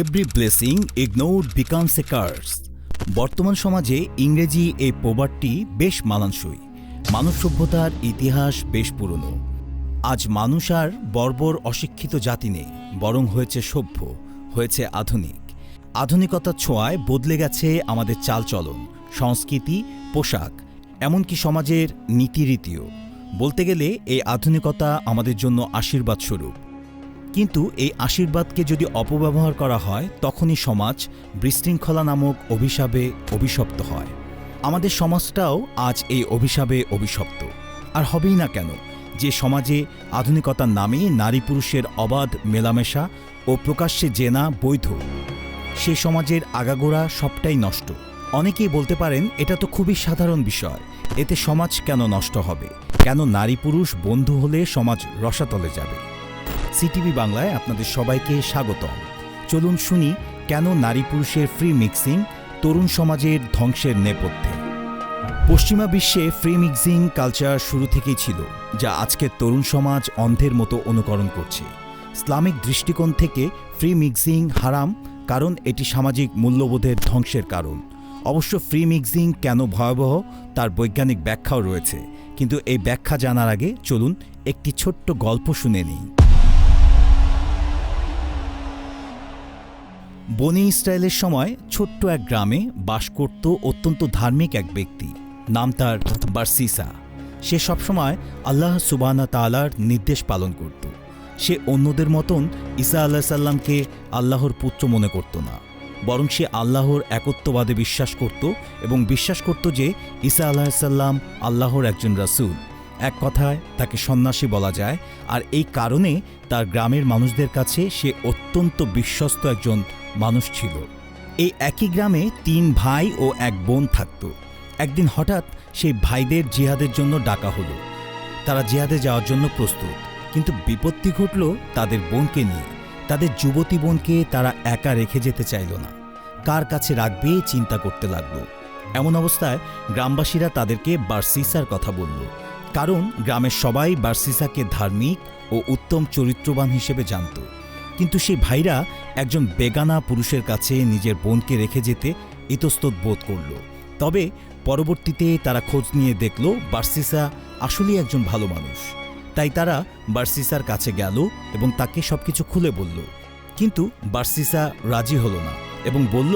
Every blessing ignored becomes a curse বর্তমান সমাজে ইংরেজি এই প্রবাদটি বেশ মানানসই। মানব সভ্যতার ইতিহাস বেশ পুরনো। আজ মানুষ আর বর্বর অশিক্ষিত জাতি নেই, বরং হয়েছে সভ্য, হয়েছে আধুনিক। আধুনিকতার ছোঁয়ায় বদলে গেছে আমাদের চালচলন, সংস্কৃতি, পোশাক, এমনকি সমাজের নীতিরীতিও বলতে গেলে এই আধুনিকতা আমাদের জন্য আশীর্বাদ স্বরূপ কিন্তু এই আশীর্বাদকে যদি অপব্যবহার করা হয়, তখনই সমাজ বিশৃঙ্খলা নামক অভিশাপে অভিশপ্ত হয়। আমাদের সমাজটাও আজ এই অভিশাপে অভিশপ্ত। আর হবেই না কেন, যে সমাজে আধুনিকতার নামে নারী পুরুষের অবাধ মেলামেশা ও প্রকাশ্যে জেনা বৈধ, সে সমাজের আগাগোড়া সবটাই নষ্ট। অনেকেই বলতে পারেন, এটা তো খুবই সাধারণ বিষয়, এতে সমাজ কেন নষ্ট হবে? কেন নারী পুরুষ বন্ধু হলে সমাজ রসাতলে যাবে? সিটিভি বাংলায় আপনাদের সবাইকে স্বাগতম। চলুন শুনি, কেন নারী পুরুষের ফ্রি মিক্সিং তরুণ সমাজের ধ্বংসের নেপথ্যে? পশ্চিমা বিশ্বে ফ্রি মিক্সিং কালচার শুরু থেকেই ছিল, যা আজকের তরুণ সমাজ অন্ধের মতো অনুকরণ করছে। ইসলামিক দৃষ্টিকোণ থেকে ফ্রি মিক্সিং হারাম, কারণ এটি সামাজিক মূল্যবোধের ধ্বংসের কারণ। অবশ্য ফ্রি মিক্সিং কেন ভয়াবহ, তার বৈজ্ঞানিক ব্যাখ্যাও রয়েছে, কিন্তু এই ব্যাখ্যা জানার আগে চলুন একটি ছোট্ট গল্প শুনে নিই। বনি ইসরায়েলের সময় ছোট্ট এক গ্রামে বাস করত অত্যন্ত ধার্মিক এক ব্যক্তি। নাম তার বার্সিসা। সে সবসময় আল্লাহ সুবানা তালার নির্দেশ পালন করত। সে অন্যদের মতন ঈসা আল্লাহ সাল্লামকে আল্লাহর পুত্র মনে করত না। বরং সে আল্লাহর একত্ববাদে বিশ্বাস করত এবং বিশ্বাস করত যে ঈসা আল্লাহ সাল্লাম আল্লাহর একজন রাসূল। এক কথায় তাকে সন্ন্যাসী বলা যায়। আর এই কারণে তার গ্রামের মানুষদের কাছে সে অত্যন্ত বিশ্বস্ত একজন মানুষ ছিল। এই একই গ্রামে তিন ভাই ও এক বোন থাকত। একদিন হঠাৎ সেই ভাইদের জিহাদের জন্য ডাকা হলো। তারা জিহাদে যাওয়ার জন্য প্রস্তুত। কিন্তু বিপত্তি ঘটল তাদের বোনকে নিয়ে। তাদের যুবতী বোনকে তারা একা রেখে যেতে চাইল না। কার কাছে রাখবে চিন্তা করতে লাগল। এমন অবস্থায় গ্রামবাসীরা তাদেরকে বার্সিসার কথা বলল। কারণ গ্রামের সবাই বার্সিসাকে ধার্মিক ও উত্তম চরিত্রবান হিসেবে জানত। কিন্তু সেই ভাইরা একজন বেগানা পুরুষের কাছে নিজের বোনকে রেখে যেতে ইতস্তত বোধ করল। তবে পরবর্তীতে তারা খোঁজ নিয়ে দেখল বার্সিসা আসলেই একজন ভালো মানুষ। তাই তারা বার্সিসার কাছে গেল এবং তাকে সবকিছু খুলে বলল, কিন্তু বার্সিসা রাজি হলো না। এবং বলল,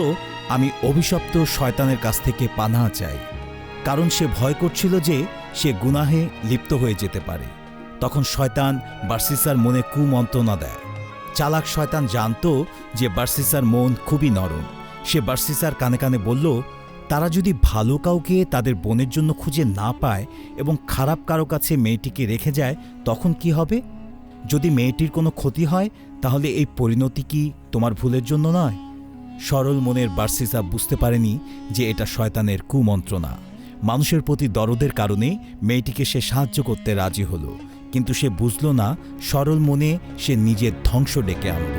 আমি অভিশপ্ত শয়তানের কাছ থেকে পানা চাই। কারণ সে ভয় করছিল যে সে গুনাহে লিপ্ত হয়ে যেতে পারে। তখন শয়তান বার্সিসার মনে কুমন্ত্রণা দেয়। চালাক শয়তান জানত যে বার্সিসার মন খুবই নরম। সে বার্সিসার কানে কানে বলল, তারা যদি ভালো কাউকে তাদের বোনের জন্য খুঁজে না পায় এবং খারাপ কারও কাছে মেয়েটিকে রেখে যায়, তখন কি হবে? যদি মেয়েটির কোনো ক্ষতি হয়, তাহলে এই পরিণতি কি তোমার ভুলের জন্য নয়? সরল মনের বার্সিসা বুঝতে পারেনি যে এটা শয়তানের কুমন্ত্রণা। মানুষের প্রতি দরদের কারণে মেয়েটিকে সে সাহায্য করতে রাজি হলো। কিন্তু সে বুঝল না, সরল মনে সে নিজের ধ্বংস ডেকে আনল।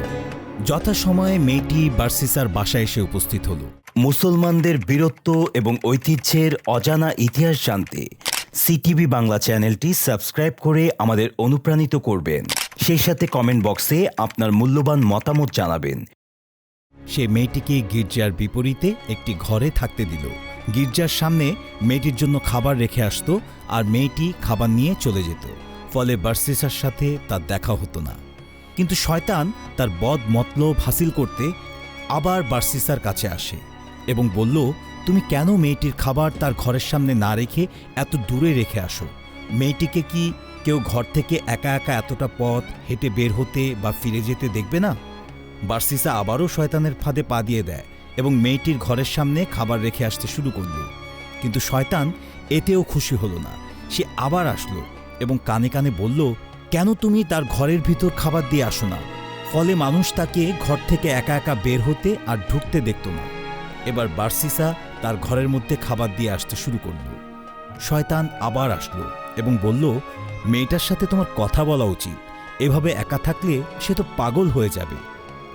যথাসময়ে মেয়েটি বার্সিসার বাসায় এসে উপস্থিত হল। মুসলমানদের বীরত্ব এবং ঐতিহ্যের অজানা ইতিহাস জানতে সিটিভি বাংলা চ্যানেলটি সাবস্ক্রাইব করে আমাদের অনুপ্রাণিত করবেন। সেই সাথে কমেন্ট বক্সে আপনার মূল্যবান মতামত জানাবেন। সে মেয়েটিকে গির্জার বিপরীতে একটি ঘরে থাকতে দিল। গির্জার সামনে মেয়েটির জন্য খাবার রেখে আসতো আর মেয়েটি খাবার নিয়ে চলে যেত। ফলে বার্সিসার সাথে তার দেখা হতো না। কিন্তু শয়তান তার বদ মতলব হাসিল করতে আবার বার্সিসার কাছে আসে এবং বলল, তুমি কেন মেয়েটির খাবার তার ঘরের সামনে না রেখে এত দূরে রেখে আসো? মেয়েটিকে কি কেউ ঘর থেকে একা একা এতটা পথ হেঁটে বের হতে বা ফিরে যেতে দেখবে না? বার্সিসা আবারও শয়তানের ফাঁদে পা দিয়ে দেয় এবং মেয়েটির ঘরের সামনে খাবার রেখে আসতে শুরু করল। কিন্তু শয়তান এতেও খুশি হলো না। সে আবার আসলো এবং কানে কানে বলল, কেন তুমি তার ঘরের ভিতর খাবার দিয়ে আসো না? ফলে মানুষ তাকে ঘর থেকে একা একা বের হতে আর ঢুকতে দেখত না। এবার বার্সিসা তার ঘরের মধ্যে খাবার দিয়ে আসতে শুরু করল। শয়তান আবার আসলো এবং বলল, মেয়েটার সাথে তোমার কথা বলা উচিত। এভাবে একা থাকলে সে তো পাগল হয়ে যাবে।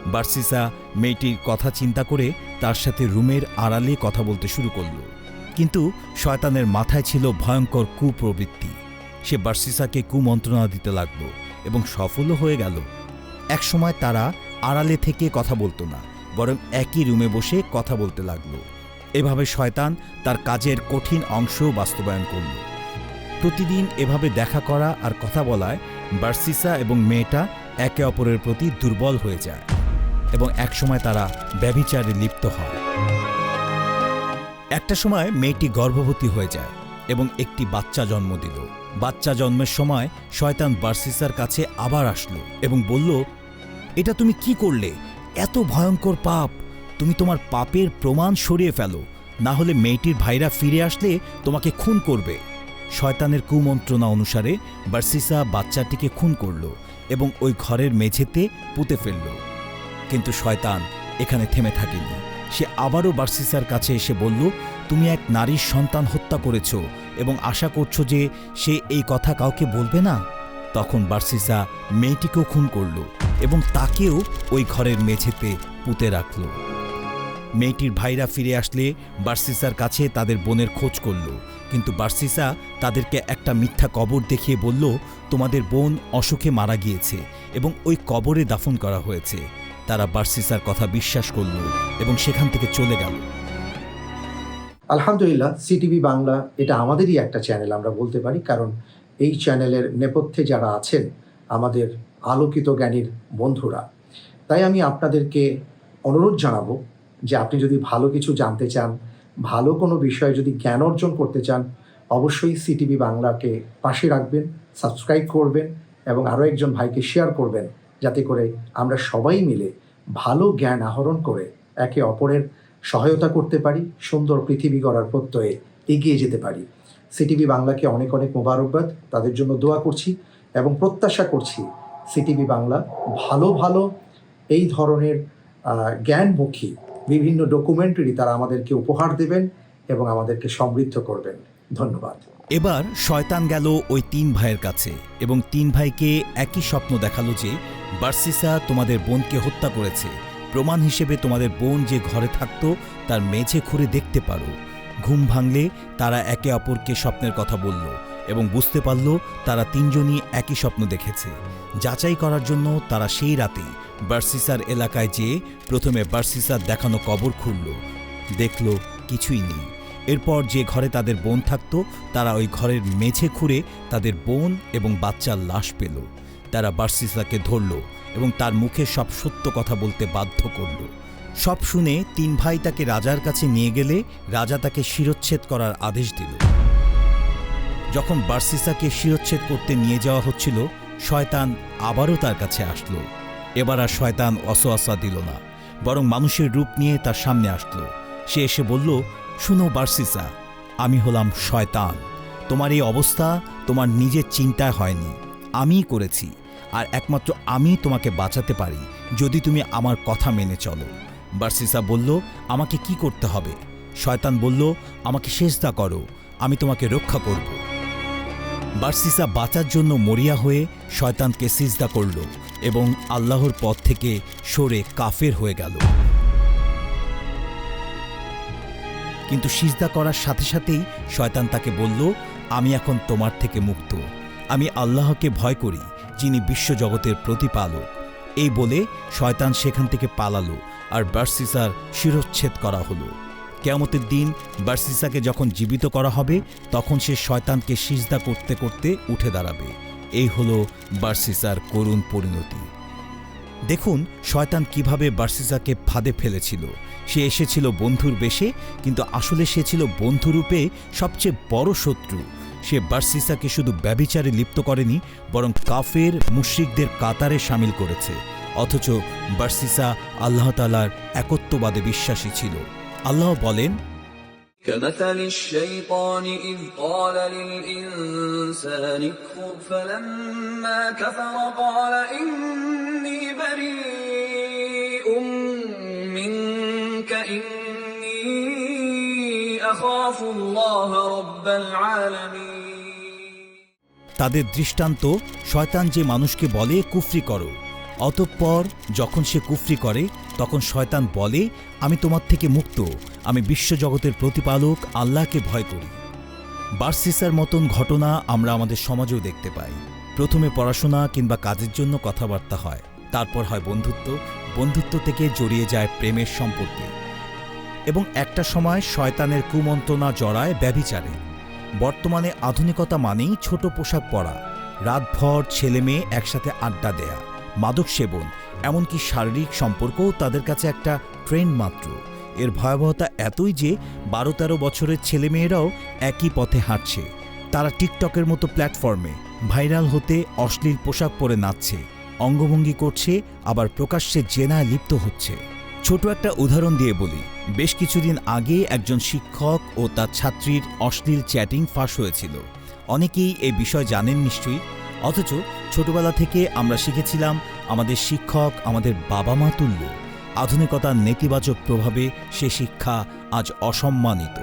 বার্সিসা মেয়েটির কথা চিন্তা করে তার সাথে রুমের আড়ালে কথা বলতে শুরু করল। কিন্তু শয়তানের মাথায় ছিল ভয়ঙ্কর কুপ্রবৃত্তি। সে বার্সিসাকে কুমন্ত্রণা দিতে লাগল এবং সফলও হয়ে গেল। একসময় তারা আড়ালে থেকে কথা বলতো না, বরং একই রুমে বসে কথা বলতে লাগল। এভাবে শয়তান তার কাজের কঠিন অংশ বাস্তবায়ন করল। প্রতিদিন এভাবে দেখা করা আর কথা বলায় বার্সিসা এবং মেয়েটা একে অপরের প্রতি দুর্বল হয়ে যায় এবং একসময় তারা ব্যভিচারে লিপ্ত হয়। একটা সময় মেয়েটি গর্ভবতী হয়ে যায়। এবং একটি বাচ্চা জন্ম দিল। বাচ্চা জন্মের সময় শয়তান বার্সিসার কাছে আবার আসলো এবং বলল, এটা তুমি কি করলে? এত ভয়ঙ্কর পাপ! তুমি তোমার পাপের প্রমাণ সরিয়ে ফেলো। না হলে মেয়েটির ভাইরা ফিরে আসলে তোমাকে খুন করবে। শয়তানের কুমন্ত্রণা অনুসারে বার্সিসা বাচ্চাটিকে খুন করল এবং ওই ঘরের মেঝেতে পুঁতে ফেলল। কিন্তু শয়তান এখানে থেমে থাকেনি। সে আবারও বার্সিসার কাছে এসে বলল তুমি এক নারীর সন্তান হত্যা করেছ এবং আশা করছ যে সে এই কথা কাউকে বলবে না? তখন বার্সিসা মেয়েটিকেও খুন করল এবং তাকেও ওই ঘরের মেঝেতে পুঁতে রাখল। মেয়েটির ভাইরা ফিরে আসলে বার্সিসার কাছে তাদের বোনের খোঁজ করল। কিন্তু বার্সিসা তাদেরকে একটা মিথ্যা কবর দেখিয়ে বলল, তোমাদের বোন অসুখে মারা গিয়েছে এবং ওই কবরে দাফন করা হয়েছে। তারা বার্সিসার কথা বিশ্বাস করল এবং সেখান থেকে চলে গেল। আলহামদুলিল্লাহ সিটিভি বাংলা এটা আমাদেরই একটা চ্যানেল আমরা বলতে পারি, কারণ এই চ্যানেলের নেপথ্যে যারা আছেন আমাদের আলোকিত জ্ঞানীর বন্ধুরা। তাই আমি আপনাদেরকে অনুরোধ জানাব যে আপনি যদি ভালো কিছু জানতে চান, ভালো কোনো বিষয়ে যদি জ্ঞান অর্জন করতে চান, অবশ্যই সিটিভি বাংলাকে পাশে রাখবেন সাবস্ক্রাইব করবেন এবং আরও একজন ভাইকে শেয়ার করবেন, যাতে করে আমরা সবাই মিলে ভালো জ্ঞান আহরণ করে একে অপরের সহায়তা করতে পারি, সুন্দর পৃথিবী গড়ার প্রত্যয়ে এগিয়ে যেতে পারি। সিটিভি বাংলাকে অনেক অনেক মোবারকবাদ, তাদের জন্য দোয়া করছি এবং প্রত্যাশা করছি সিটিভি বাংলা ভালো ভালো এই ধরনের জ্ঞানমুখী বিভিন্ন ডকুমেন্টারি তারা আমাদেরকে উপহার দেবেন এবং আমাদেরকে সমৃদ্ধ করবেন। ধন্যবাদ। এবার শয়তান গেল ওই তিন ভাইয়ের কাছে এবং তিন ভাইকে একই স্বপ্ন দেখাল যে বার্সিসা তোমাদের বোনকে হত্যা করেছে। প্রমাণ হিসেবে তোমাদের বোন যে ঘরে থাকতো, তার মেঝে খুঁড়ে দেখতে পারো। ঘুম ভাঙলে তারা একে অপরকে স্বপ্নের কথা বলল এবং বুঝতে পারল তারা তিনজনই একই স্বপ্ন দেখেছে। যাচাই করার জন্য তারা সেই রাতেই বার্সিসার এলাকায় যেয়ে প্রথমে বার্সিসার দেখানো কবর খুলল। দেখল কিছুই নেই। এরপর যে ঘরে তাদের বোন থাকত, তারা ওই ঘরের মেঝে খুঁড়ে তাদের বোন এবং বাচ্চার লাশ পেল। তারা বার্সিসাকে ধরল এবং তার মুখে সব সত্য কথা বলতে বাধ্য করল। সব শুনে তিন ভাই তাকে রাজার কাছে নিয়ে গেলে রাজা তাকে শিরচ্ছেদ করার আদেশ দিল। যখন বার্সিসাকে শিরচ্ছেদ করতে নিয়ে যাওয়া হচ্ছিল, শয়তান আবারও তার কাছে আসলো। এবার আর শয়তান অসোয়াসা দিল না, বরং মানুষের রূপ নিয়ে তার সামনে আসলো। সে এসে বলল, শুনো বার্সিসা, আমি হলাম শয়তান। তোমার এই অবস্থা তোমার নিজের চিন্তায় হয়নি। আমিই করেছি। আর একমাত্র আমি তোমাকে বাঁচাতে পারি, যদি তুমি আমার কথা মেনে চলো। বার্সিসা বলল, আমাকে কি করতে হবে? শয়তান বলল, আমাকে সেজদা করো, আমি তোমাকে রক্ষা করব। বার্সিসা বাঁচার জন্য মরিয়া হয়ে শয়তানকে সিজদা করল এবং আল্লাহর পথ থেকে সরে কাফের হয়ে গেল। কিন্তু সিজদা করার সাথে সাথেই শয়তান তাকে বলল, আমি এখন তোমার থেকে মুক্ত। আমি আল্লাহকে ভয় করি যিনি বিশ্বজগতের প্রতিপালক, এই বলে শয়তান সেখান থেকে পালালো আর বার্সিসার শিরচ্ছেদ করা হলো। কেয়ামতের দিন বার্সিসাকে যখন জীবিত করা হবে, তখন সে শয়তানকে সিজদা করতে করতে উঠে দাঁড়াবে। এই হলো বার্সিসার করুণ পরিণতি। দেখুন, শয়তান কীভাবে বার্সিসাকে ফাঁদে ফেলেছিল। সে এসেছিল বন্ধুর বেশে, কিন্তু আসলে সে ছিল বন্ধুরূপে সবচেয়ে বড় শত্রু। সে বার্সিসাকে শুধু ব্যবিচারে লিপ্ত করেনি বরং কাফের মুশ্রিকদের কাতারে সামিল করেছে অথচ বার্সিসা আল্লাহ তালার একত্ববাদে বিশ্বাসী ছিল আল্লাহ বলেন كمثل الشيطان إذ قال للإنسان اكفر فلما كفر قال إني بريء তাদের দৃষ্টান্ত শয়তান যে মানুষকে বলে, কুফরি করো। অতঃপর যখন সে কুফরি করে, তখন শয়তান বলে, আমি তোমার থেকে মুক্ত, আমি বিশ্বজগতের প্রতিপালক, আল্লাহকে ভয় করি। বার্সিসার মতন ঘটনা আমরা আমাদের সমাজেও দেখতে পাই। প্রথমে পড়াশোনা কিংবা কাজের জন্য কথাবার্তা হয়, তারপর হয় বন্ধুত্ব। বন্ধুত্ব থেকে জড়িয়ে যায় প্রেমের সম্পর্কে। এবং একটা সময় শয়তানের কুমন্ত্রণা জড়ায় ব্যভিচারে। বর্তমানে আধুনিকতা মানেই ছোট পোশাক পরা, রাতভর ছেলে মেয়ে একসাথে আড্ডা দেয়া, মাদক সেবন, এমনকি শারীরিক সম্পর্কও তাদের কাছে একটা ট্রেন্ড মাত্র। এর ভয়াবহতা এতই যে বারো তেরো বছরের ছেলেমেয়েরাও একই পথে হাঁটছে। তারা টিকটকের মতো প্ল্যাটফর্মে ভাইরাল হতে অশ্লীল পোশাক পরে নাচছে, অঙ্গভঙ্গি করছে, আবার প্রকাশ্যে জেনায় লিপ্ত হচ্ছে। ছোট একটা উদাহরণ দিয়ে বলি। বেশ কিছুদিন আগে একজন শিক্ষক ও তার ছাত্রীর অশ্লীল চ্যাটিং ফাঁস হয়েছিল। অনেকেই এই বিষয় জানেন নিশ্চয়ই। অথচ ছোটবেলা থেকে আমরা শিখেছিলাম আমাদের শিক্ষক আমাদের বাবা মা তুল্য। আধুনিকতার নেতিবাচক প্রভাবে সে শিক্ষা আজ অসম্মানিত।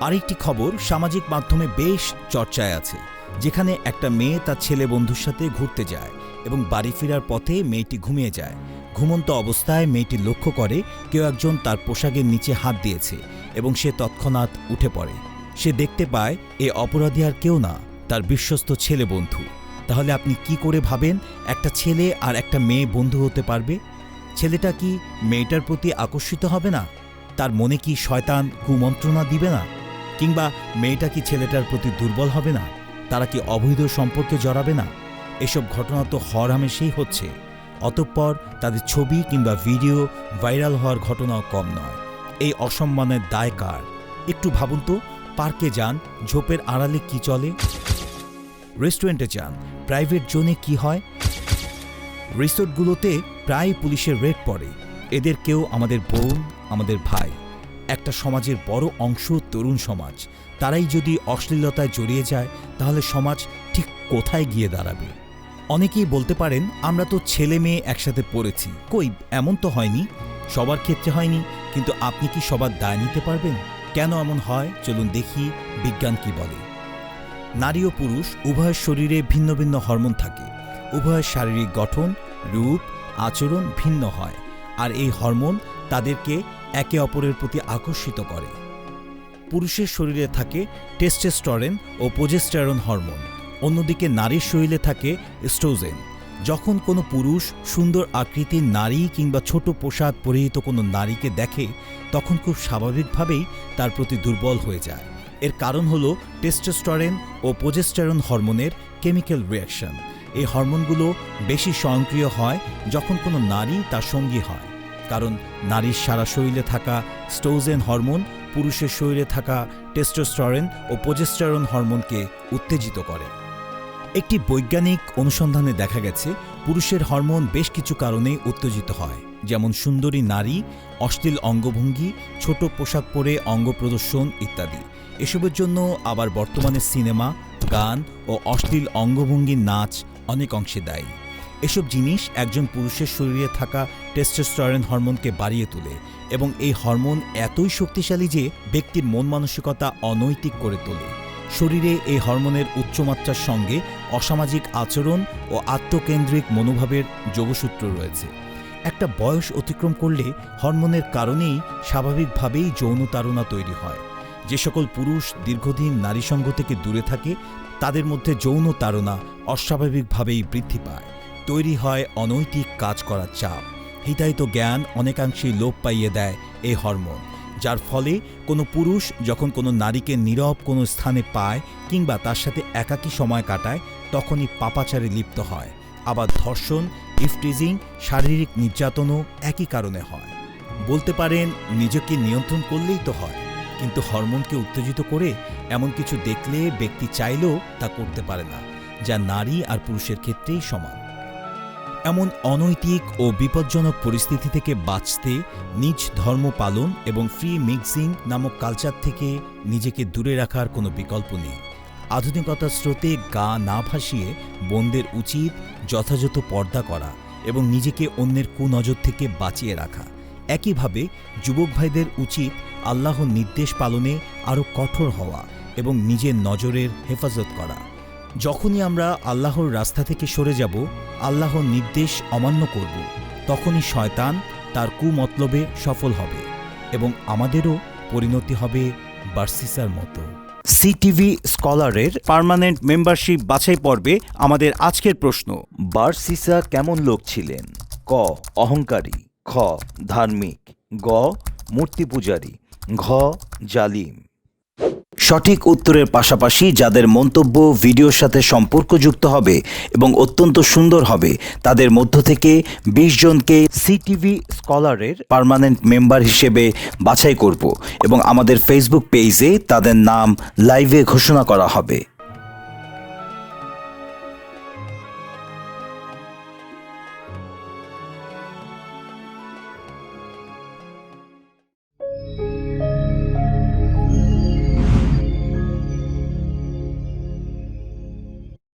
আরেকটি খবর সামাজিক মাধ্যমে বেশ চর্চায় আছে। যেখানে একটা মেয়ে তার ছেলে বন্ধুর সাথে ঘুরতে যায় এবং বাড়ি ফেরার পথে মেয়েটি ঘুমিয়ে যায়। ঘুমন্ত অবস্থায় মেয়েটি লক্ষ্য করে কেউ একজন তার পোশাকের নিচে হাত দিয়েছে এবং সে তৎক্ষণাৎ উঠে পড়ে। সে দেখতে পায়, এ অপরাধী আর কেউ না, তার বিশ্বস্ত ছেলে বন্ধু। তাহলে আপনি কি করে ভাবেন, একটা ছেলে আর একটা মেয়ে বন্ধু হতে পারবে? ছেলেটা কি মেয়েটার প্রতি আকর্ষিত হবে না? তার মনে কি শয়তান কুমন্ত্রণা দিবে না? কিংবা মেয়েটা কি ছেলেটার প্রতি দুর্বল হবে না? তারা কি অবৈধ সম্পর্কে জড়াবে না? এসব ঘটনা তো হরহামেশেই হচ্ছে। অতঃপর তাদের ছবি কিংবা ভিডিও ভাইরাল হওয়ার ঘটনাও কম নয়। এই অসম্মানের দায় কার? একটু ভাবুন তো, পার্কে যান, ঝোপের আড়ালে কি চলে? রেস্টুরেন্টে যান, প্রাইভেট জোনে কি হয়? রিসোর্টগুলোতে প্রায় পুলিশের রেড পড়ে। এদের কেউ আমাদের বোন, আমাদের ভাই। একটা সমাজের বড় অংশ তরুণ সমাজ। তারাই যদি অশ্লীলতায় জড়িয়ে যায়, তাহলে সমাজ ঠিক কোথায় গিয়ে দাঁড়াবে? অনেকেই বলতে পারেন, আমরা তো ছেলে মেয়ে একসাথে পড়েছি। কই, এমন তো হয়নি। সবার ক্ষেত্রে হয়নি, কিন্তু আপনি কি সবার দায় নিতে পারবেন? কেন এমন হয়? চলুন দেখি বিজ্ঞান কি বলে। নারী ও পুরুষ, উভয়ের শরীরে ভিন্ন ভিন্ন হরমোন থাকে। উভয়ের শারীরিক গঠন, রূপ, আচরণ ভিন্ন হয়, আর এই হরমোন তাদেরকে একে অপরের প্রতি আকর্ষিত করে। পুরুষের শরীরে থাকে টেস্টেস্টরেন ও প্রোজেস্টেরন হরমোন। অন্যদিকে নারীর শরীরে থাকে স্ট্রোজেন। যখন কোনো পুরুষ সুন্দর আকৃতির নারী কিংবা ছোট পোশাক পরিহিত কোনো নারীকে দেখে, তখন খুব স্বাভাবিকভাবেই তার প্রতি দুর্বল হয়ে যায়। এর কারণ হল টেস্টোস্টেরন ও প্রোজেস্টেরন হরমোনের কেমিক্যাল রিয়াকশন এই হরমোনগুলো বেশি স্বয়ংক্রিয় হয় যখন কোনো নারী তার সঙ্গী হয়। কারণ নারীর সারা শরীরে থাকা স্টোজেন হরমোন পুরুষের শরীরে থাকা টেস্টোস্টেরন ও প্রোজেস্টেরন হরমোনকে উত্তেজিত করে। একটি বৈজ্ঞানিক অনুসন্ধানে দেখা গেছে, পুরুষের হরমোন বেশ কিছু কারণে উত্তেজিত হয়। যেমন সুন্দরী নারী, অশ্লীল অঙ্গভঙ্গি, ছোট পোশাক পরে অঙ্গ প্রদর্শন ইত্যাদি। এসবের জন্য আবার বর্তমানে সিনেমা, গান ও অশ্লীল অঙ্গভঙ্গির নাচ অনেক অংশে দায়ী। এসব জিনিস একজন পুরুষের শরীরে থাকা টেস্টোস্টেরন হরমোনকে বাড়িয়ে তোলে এবং এই হরমোন এতই শক্তিশালী যে ব্যক্তির মন মানসিকতা অনৈতিক করে তোলে। শরীরে এই হরমোনের উচ্চমাত্রার সঙ্গে অসামাজিক আচরণ ও আত্মকেন্দ্রিক মনোভাবের যোগসূত্র রয়েছে। একটা বয়স অতিক্রম করলে হরমোনের কারণেই স্বাভাবিকভাবেই যৌনতারণা তৈরি হয়। যে সকল পুরুষ দীর্ঘদিন নারী সঙ্গ থেকে দূরে থাকে, তাদের মধ্যে যৌন তাড়না অস্বাভাবিকভাবেই বৃদ্ধি পায়। তৈরি হয় অনৈতিক কাজ করার চাপ। হিতায়িত জ্ঞান অনেকাংশেই লোপ পাইয়ে দেয় এই হরমোন। যার ফলে কোনো পুরুষ যখন কোনো নারীকে নীরব কোনো স্থানে পায় কিংবা তার সাথে একাকী সময় কাটায়, তখনই পাপাচারে লিপ্ত হয়। আবার ধর্ষণ, ইফটিজিং, শারীরিক নির্যাতনও একই কারণে হয়। বলতে পারেন, নিজেকে নিয়ন্ত্রণ করলেই তো হয়। কিন্তু হরমোনকে উত্তেজিত করে এমন কিছু দেখলে ব্যক্তি চাইলেও তা করতে পারে না, যা নারী আর পুরুষের ক্ষেত্রেই সমান। এমন অনৈতিক ও বিপজ্জনক পরিস্থিতি থেকে বাঁচতে, নিজ ধর্ম পালন এবং ফ্রি মিক্সিং নামক কালচার থেকে নিজেকে দূরে রাখার কোনো বিকল্প নেই। আধুনিকতার স্রোতে গা না ভাসিয়ে বোনদের উচিত যথাযথ পর্দা করা এবং নিজেকে অন্যের কুনজর থেকে বাঁচিয়ে রাখা। একইভাবে যুবক ভাইদের উচিত আল্লাহর নির্দেশ পালনে আরও কঠোর হওয়া এবং নিজের নজরের হেফাজত করা। যখনই আমরা আল্লাহর রাস্তা থেকে সরে যাব, আল্লাহর নির্দেশ অমান্য করব, তখনই শয়তান তার কুমতলবে সফল হবে এবং আমাদেরও পরিণতি হবে বার্সিসার মতো। সিটিভি স্কলারের পার্মানেন্ট মেম্বারশিপ বাছাই পর্বে আমাদের আজকের প্রশ্ন, বার্সিসা কেমন লোক ছিলেন? ক, অহংকারী, খ, ধার্মিক, গ, মূর্তি পূজারী, ঘ, জালিম। সঠিক উত্তরের পাশাপাশি যাদের মন্তব্য ভিডিওর সাথে সম্পর্কযুক্ত হবে এবং অত্যন্ত সুন্দর হবে, তাদের মধ্য থেকে বিশ জনকে সিটিভি স্কলারের পারমানেন্ট মেম্বার হিসেবে বাছাই করব এবং আমাদের ফেসবুক পেজে তাদের নাম লাইভে ঘোষণা করা হবে।